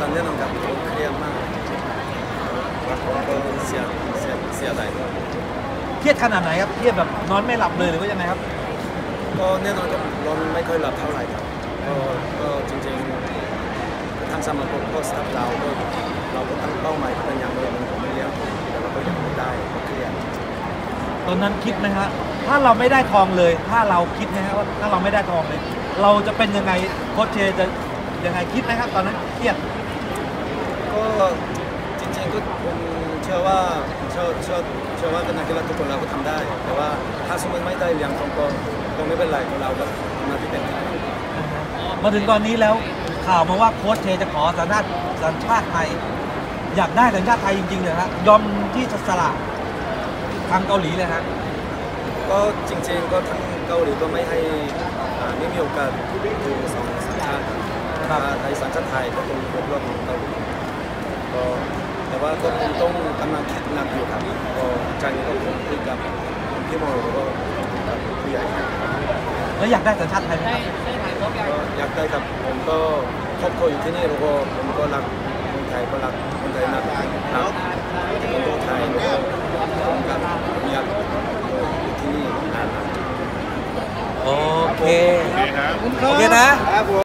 ตอนแน่นอนครับผมเครียดมากแล้วผมก็เสียเสียเสียใจด้วยเครียดขนาดไหนครับเครียดแบบนอนไม่หลับเลยหรือว่ายังไงครับ ก็แน่นอนก็นอนไม่ค่อยหลับเท่าไหร่ครับก็ก็จริงๆทางสมาคมก็สตาฟเราก็เราก็ตั้งเป้าหมายเป็นอย่างเดียวมันผมไม่เลี้ยงแต่เราก็ยังไม่ได้ก็เครียดตอนนั้นคิดไหมฮะถ้าเราไม่ได้ทองเลย ถ้าเราคิดไหมฮะว่าถ้าเราไม่ได้ทองเลย เราจะเป็นยังไงโค้ชเชจะยังไงคิดไหมครับตอนนั้นเครียด ก็จริงๆก็ผมเชื่อว่าเชื่อเชื่อเชื่อว่าเป็นนักกีฬาทุกคนเราก็ทำได้ แต่ว่าถ้าสมมติไม่ได้เลี้ยงทองก็ก็ไม่เป็นไรเราก็ทำหน้าที่เต็มที่มาถึงตอนนี้แล้วข่าวมาว่าโค้ชเชจะขอสัญชาติสัญชาติไทยอยากได้สัญชาติไทยจริงๆเลยฮะยอมที่จะสละทางเกาหลีเลยฮะก็จริงๆก็ทั้งเกาหลีก็ไม่ให้อ่าไม่มีโอกาสดูสองสัญชาติถ้าในสัญชาติไทยก็ต้องยกเลิกของเกาหลีก็แต่ว่า ก็คงต้องกำลังคิดหนักอยู่ครับก็ใจนี้ก็คงคุยกับพี่โมแล้วก็กับผู้ใหญ่ครับแล้วอยากได้สัญชาติไทยไหมครับก็อยากได้ครับผมก็ครอบครัวอยู่ที่นี่แล้วก็ผมก็รักคนไทยก็รักคนไทยนักรักคนไทยแล้วก็ผมกับอยากอยู่ที่นี่นานๆโอเคโอเคครับโอเคนะครับผม